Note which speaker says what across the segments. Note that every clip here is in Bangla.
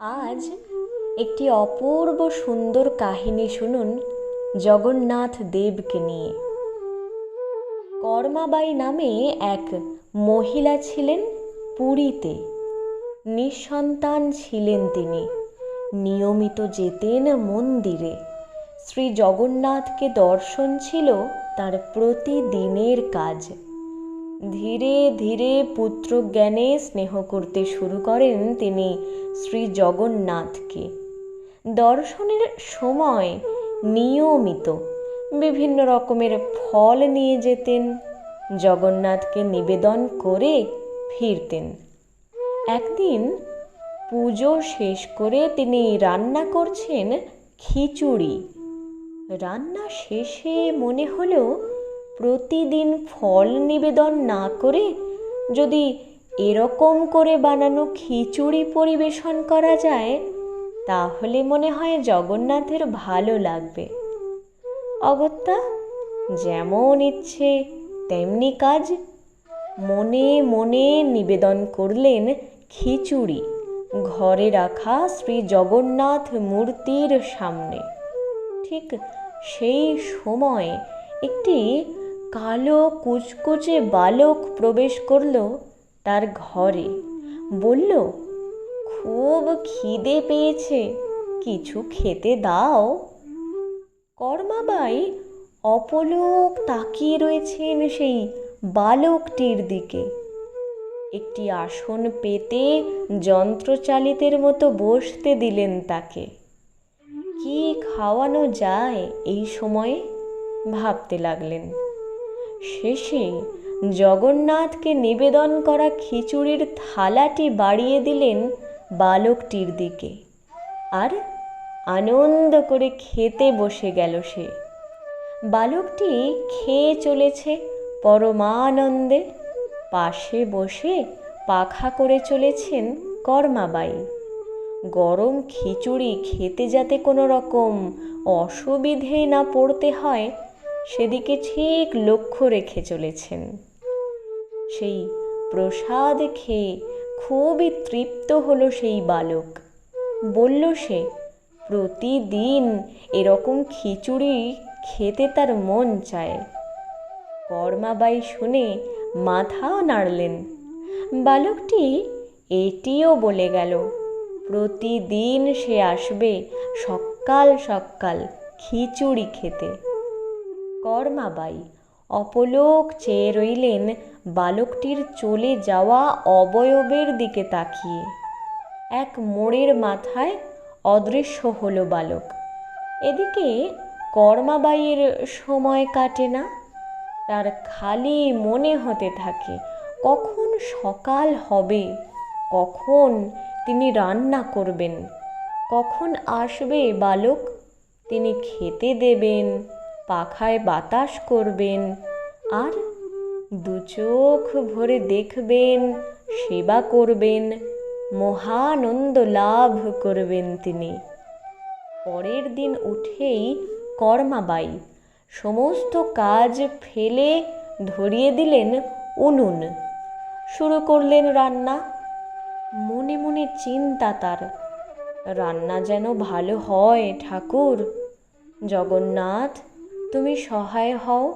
Speaker 1: আজ একটি অপূর্ব সুন্দর কাহিনী শুনুন জগন্নাথ দেবকে নিয়ে। কর্মাবাই নামে এক মহিলা ছিলেন পুরীতে। নিঃসন্তান ছিলেন তিনি। নিয়মিত যেতেন মন্দিরে। শ্রী জগন্নাথকে দর্শন ছিল তার প্রতিদিনের কাজ। ধীরে ধীরে পুত্রজ্ঞানে স্নেহ করতে শুরু করেন তিনি শ্রী জগন্নাথকে দর্শনের সময় নিয়মিত বিভিন্ন রকমের ফল নিয়ে যেতেন, জগন্নাথকে নিবেদন করে ফিরতেন। একদিন পুজো শেষ করে তিনি রান্না করছেন খিচুড়ি। রান্না শেষে মনে হলো প্রতিদিন ফল নিবেদন না করে যদি এরকম করে বানানো খিচুড়ি পরিবেশন করা যায়, তাহলে মনে হয় জগন্নাথের ভালো লাগবে। অগত্যা, যেমন ইচ্ছে, তেমনি কাজ। মনে মনে নিবেদন করলেন খিচুড়ি, ঘরে রাখা শ্রী জগন্নাথ মূর্তির সামনে। ঠিক সেই সময় একটি কালো কুচকুচে বালক প্রবেশ করল তার ঘরে। বলল, খুব খিদে পেয়েছে, কিছু খেতে দাও। কর্মাবাই অপলোক তাকিয়ে রয়েছেন সেই বালকটির দিকে। একটি আসন পেতে যন্ত্রচালিতের মতো বসতে দিলেন তাকে। কি খাওয়ানো যায় এই সময়ে? ভাবতে লাগলেন। শেষে জগন্নাথকে নিবেদন করা খিচুড়ির থালাটি বাড়িয়ে দিলেন বালকটির দিকে। আর আনন্দ করে খেতে বসে গেল সে। বালকটি খেয়ে চলেছে পরমানন্দে। পাশে বসে পাখা করে চলেছেন কর্মাবাই। গরম খিচুড়ি খেতে যাতে কোনো রকম অসুবিধে না পড়তে হয় সেদিকে ঠিক লক্ষ্য রেখে চলেছেন। সেই প্রসাদ খেয়ে খুবই তৃপ্ত হলো সেই বালক। বলল সে, প্রতিদিন এরকম খিচুড়ি খেতে তার মন চায় কর্মাবাই শুনে মাথাও নাড়লেন। বালকটি এটিও বলে গেল, প্রতিদিন সে আসবে সকাল সকাল খিচুড়ি খেতে। কর্মাবাই। অপলোক চেয়ে রইলেন বালকটির চলে যাওয়া অবয়বের দিকে তাকিয়ে। এক মোড়ের মাথায় অদৃশ্য হলো বালক। এদিকে কর্মাবাইয়ের সময় কাটে না। তার খালি মনে হতে থাকে, কখন সকাল হবে, কখন তিনি রান্না করবেন, কখন আসবে বালক, তিনি খেতে দেবেন। পাখায় বাতাস করবেন আর দু চোখ ভরে দেখবেন, সেবা করবেন, মহানন্দ লাভ করবেন তিনি। পরের দিন উঠেই কর্মাবাই সমস্ত কাজ ফেলে ধরিয়ে দিলেন উনুন। শুরু করলেন রান্না। মনে মনে চিন্তা তার, রান্না যেন ভালো হয় ঠাকুর। জগন্নাথ তুমি সহায় হও।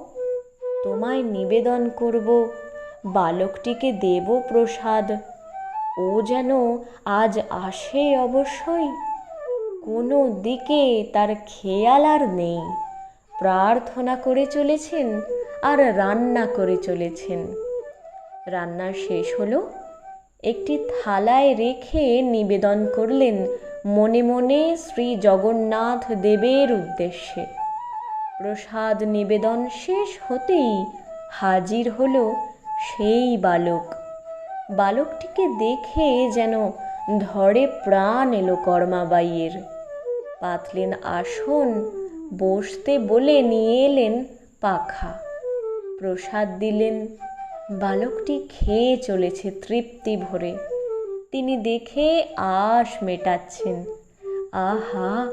Speaker 1: তোমায় নিবেদন করব। বালকটিকে দেব প্রসাদ। ও যেন আজ আসে অবশ্যই। কোনো দিকে তার খেয়াল আর নেই। প্রার্থনা করে চলেছেন আর রান্না করে চলেছেন। রান্না শেষ হলো। একটি থালায় রেখে নিবেদন করলেন মনে মনে শ্রী জগন্নাথ দেবের উদ্দেশ্যে। প্রসাদ নিবেদন শেষ হতেই হাজির হলো সেই বালক। বালকটিকে দেখে যেন ধরে প্রাণ এলো কর্মাবাইয়ের। পাতলেন আসন, বসতে বলে নিয়ে এলেন পাখা। প্রসাদ দিলেন, বালকটি খেয়ে চলেছে তৃপ্তি ভরে। তিনি দেখে আশ মেটাচ্ছেন। আহা,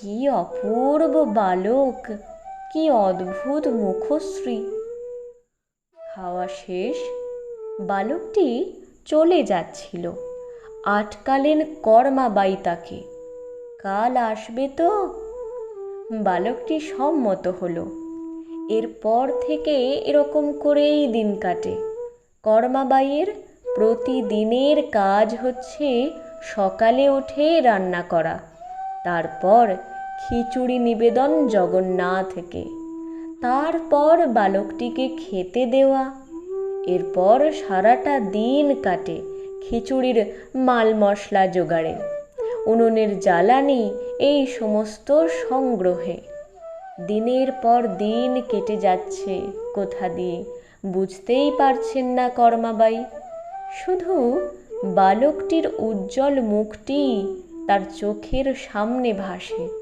Speaker 1: কি অপূর্ব বালক! কি অদ্ভুত মুখশ্রী। খাওয়া শেষ, বালকটি চলে যাচ্ছিল। আটকালেন কর্মাবাই তাকে। কাল আসবে তো? বালকটি সম্মত হলো। এরপর থেকে এরকম করেই দিন কাটে। কর্মাবাইয়ের প্রতিদিনের কাজ হচ্ছে সকালে উঠে রান্না করা। তারপর খিচুড়ি নিবেদন জগন্নাথকে। তারপর বালকটিকে খেতে দেওয়া। এরপর সারাটা দিন কাটে খিচুড়ির মাল মশলা জোগাড়ে, উনুনের জ্বালানি, এই সমস্ত সংগ্রহে। দিনের পর দিন কেটে যাচ্ছে কোথা দিয়ে বুঝতেই পারছেন না কর্মাবাই। শুধু বালকটির উজ্জ্বল মুখটি তার চোখের সামনে ভাসে।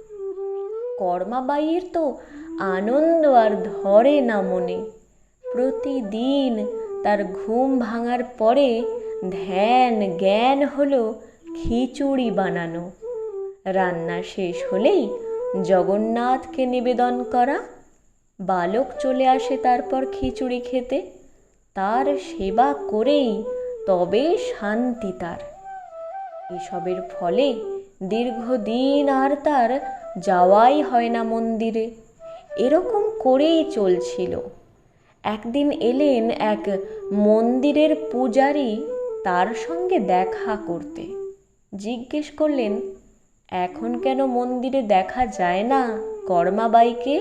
Speaker 1: কর্মাবাইয়ের তো আনন্দ আর ধরে না মনে। প্রতিদিন তার ঘুম ভাঙার পরে ধ্যান জ্ঞান হলো খিচুড়ি বানানো। রান্না শেষ হলেই জগন্নাথকে নিবেদন করা। বালক চলে আসে তারপর খিচুড়ি খেতে। তার সেবা করেই তবে শান্তি তার। এসবের ফলে দীর্ঘদিন আর তার যাওয়াই হয় না মন্দিরে। এরকম করেই চলছিল। একদিন এলেন এক মন্দিরের পূজারী তার সঙ্গে দেখা করতে। জিজ্ঞেস করলেন, এখন কেন মন্দিরে দেখা যায় না কর্মাবাইকে?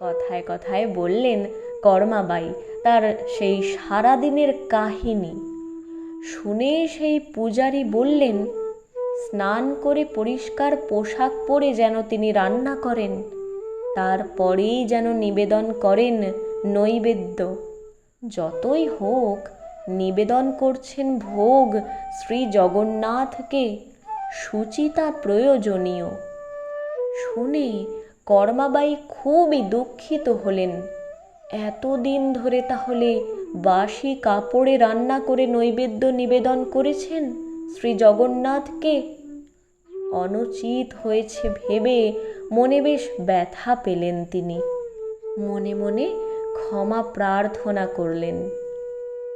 Speaker 1: কথায় কথায় বললেন, কর্মাবাই, তার সেই সারাদিনের কাহিনী। শুনে সেই পূজারী বললেন স্নান করে পরিষ্কার পোশাক পরে যেন তিনি রান্না করেন, তারপরেই যেন নিবেদন করেন নৈবেদ্য। যতই হোক, নিবেদন করছেন ভোগ শ্রী জগন্নাথকে, সুচিতা প্রয়োজনীয়। শুনে কর্মাবাই খুবই দুঃখিত হলেন। এতদিন ধরে তাহলে বাসি কাপড়ে রান্না করে নৈবেদ্য নিবেদন করেছেন? শ্রী জগন্নাথকে অনুচিত হয়েছে ভেবে মনে বেশ ব্যথা পেলেন তিনি। মনে মনে ক্ষমা প্রার্থনা করলেন।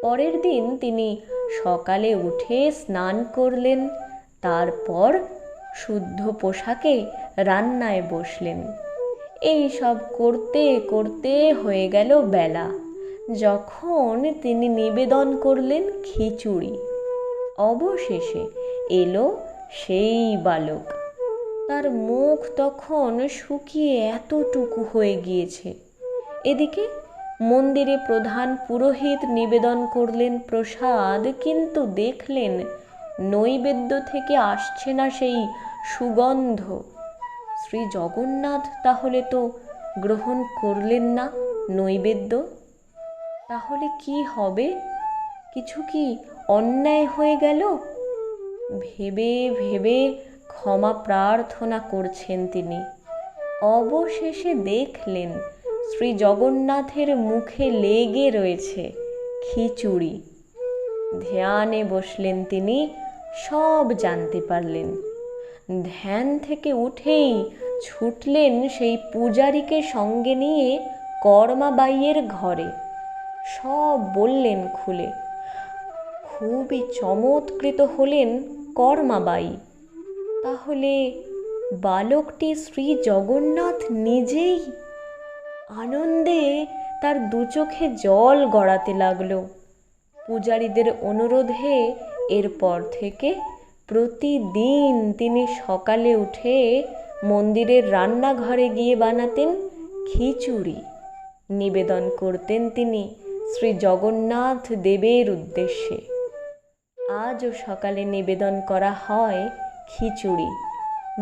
Speaker 1: পরের দিন তিনি সকালে উঠে স্নান করলেন, তারপর শুদ্ধ পোশাকে রান্নায় বসলেন। এই সব করতে করতে হয়ে গেল বেলা। যখন তিনি নিবেদন করলেন খিচুড়ি অবশেষে এলো সেই বালক। তার মুখ তখন শুকিয়ে এতটুকু হয়ে গিয়েছে। এদিকে মন্দিরে প্রধান পুরোহিত নিবেদন করলেন প্রসাদ, কিন্তু দেখলেন নৈবেদ্য থেকে আসছে না সেই সুগন্ধ। শ্রী জগন্নাথ তাহলে তো গ্রহণ করলেন না নৈবেদ্য? তাহলে কি হবে? কিছু কি অন্যায় হয়ে গেল? ভেবে ভেবে ক্ষমা প্রার্থনা করছেন তিনি। অবশেষে দেখলেন শ্রী জগন্নাথের মুখে লেগে রয়েছে খিচুড়ি। ধ্যানে বসলেন তিনি, সব জানতে পারলেন। ধ্যান থেকে উঠেই ছুটলেন সেই পূজারীকে সঙ্গে নিয়ে কর্মাবাইয়ের ঘরে। সব বললেন খুলে খুবই চমৎকৃত হলেন কর্মাবাই। তাহলে বালকটি শ্রী জগন্নাথ নিজেই আনন্দে তার দু চোখে জল গড়াতে লাগল। পূজারীদের অনুরোধে এরপর থেকে প্রতিদিন তিনি সকালে উঠে মন্দিরের রান্নাঘরে গিয়ে বানাতেন খিচুড়ি। নিবেদন করতেন তিনি শ্রী জগন্নাথ দেবের উদ্দেশ্যে। আজও সকালে নিবেদন করা হয় খিচুড়ি।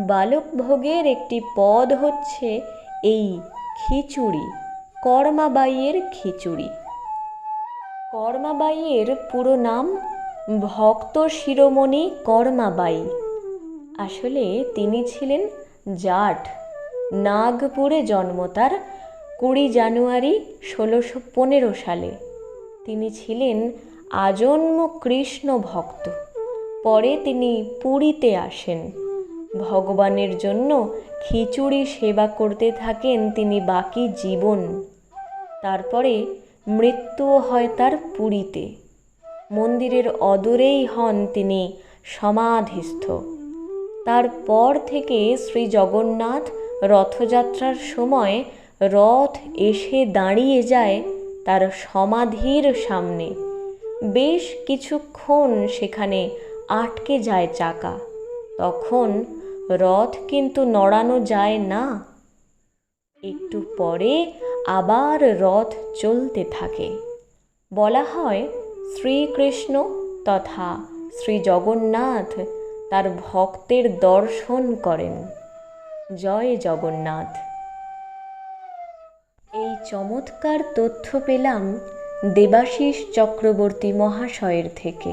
Speaker 1: বালক ভোগের একটি পদ হচ্ছে এই খিচুড়ি, কর্মাবাইয়ের খিচুড়ি। কর্মাবাইয়ের পুরো নাম ভক্ত শিরোমণি কর্মাবাই। আসলে তিনি ছিলেন জাট। নাগপুরে জন্ম তার কুড়ি জানুয়ারি ষোলোশো পনেরো সালে। তিনি ছিলেন আজন্ম কৃষ্ণ ভক্ত। পরে তিনি পুরীতে আসেন। ভগবানের জন্য খিচুড়ি সেবা করতে থাকেন তিনি বাকি জীবন। তারপরে মৃত্যুও হয় তার পুরীতে। মন্দিরের অদূরেই হন তিনি সমাধিস্থ। তারপর থেকে শ্রী জগন্নাথ রথযাত্রার সময় রথ এসে দাঁড়িয়ে যায় তার সমাধির সামনে। বেশ কিছুক্ষণ সেখানে আটকে যায় চাকা। তখন রথ কিন্তু নড়ানো যায় না। একটু পরে আবার রথ চলতে থাকে। বলা হয় শ্রীকৃষ্ণ তথা শ্রী জগন্নাথ তার ভক্তের দর্শন করেন। জয় জগন্নাথ। এই চমৎকার তথ্য পেলাম দেবাশিস চক্রবর্তী মহাশয়ের থেকে।